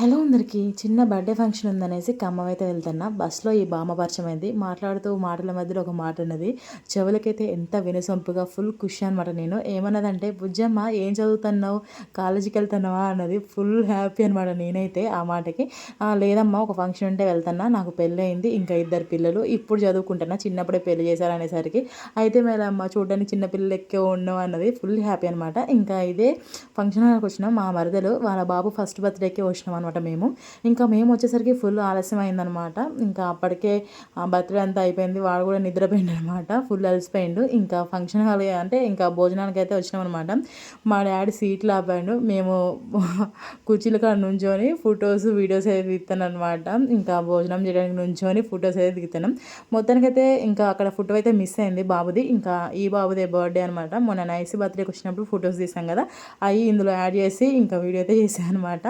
Hello అందరికీ చిన్న birthday function ఉందనేసి ఖమ్మం అయితే వెళ్తున్నా. బస్సులో ఈ బామ్మ అయింది. మాట్లాడుతూ మాటల మధ్యలో ఒక మాట ఉన్నది. చెవులకైతే ఎంత వినసొంపుగా ఫుల్ ఖుషి అనమాట నేను. ఏమన్నదంటే బుజ్జమ్మ ఏం చదువుతున్నావు? కాలేజీకి వెళ్తున్నావా? అన్నది ఫుల్ హ్యాపీ అనమాట నేనైతే ఆ మాటకి. లేదమ్మా ఒక ఫంక్షన్ ఉంటే వెళ్తున్నా. నాకు పెళ్ళి అయింది ఇంకా ఇద్దరు పిల్లలు. ఇప్పుడు చదువుకుంటున్నా. చిన్నప్పుడే పెళ్ళి చేశారు అనేసరికి అయితే మేడం అమ్మ చూడడానికి చిన్న పిల్లలు ఎక్కే ఉన్నావు అన్నది ఫుల్ హ్యాపీ అనమాట ఇంకా ఇదే ఫంక్షన్ హాల్కి వచ్చినాం. మా మరదలు వాళ్ళ బాబు ఫస్ట్ బర్త్డేకి వచ్చినాం అనమాట మేము. ఇంకా మేము వచ్చేసరికి ఫుల్ ఆలస్యం అయిందనమాట ఇంకా అప్పటికే బర్త్డే అంతా అయిపోయింది. వాడు కూడా నిద్రపోయింది అనమాట ఫుల్ అలసిపోయిండు. ఇంకా ఫంక్షన్ హాల్ అంటే ఇంకా భోజనానికి అయితే వచ్చినాం అనమాట మా డాడీ సీట్లు ఆపాడు. మేము కుర్చీల కాడ నుంచొని ఫొటోస్ వీడియోస్ అయితే తీస్తాను అనమాట ఇంకా భోజనం చేయడానికి నుంచొని ఫొటోస్ అయితే దిగుతున్నాం మొత్తానికైతే ఇంకా అక్కడ ఫోటో అయితే మిస్ అయింది బాబుది. ఇంకా ఈ బాబుదే బర్త్డే అనమాట మొన్న నైస్ బర్త్డేకి వచ్చినప్పుడు ఫొటోస్ తీసాం కదా. అవి ఇందులో యాడ్ చేసి ఇంకా వీడియో అయితే చేశాను అనమాట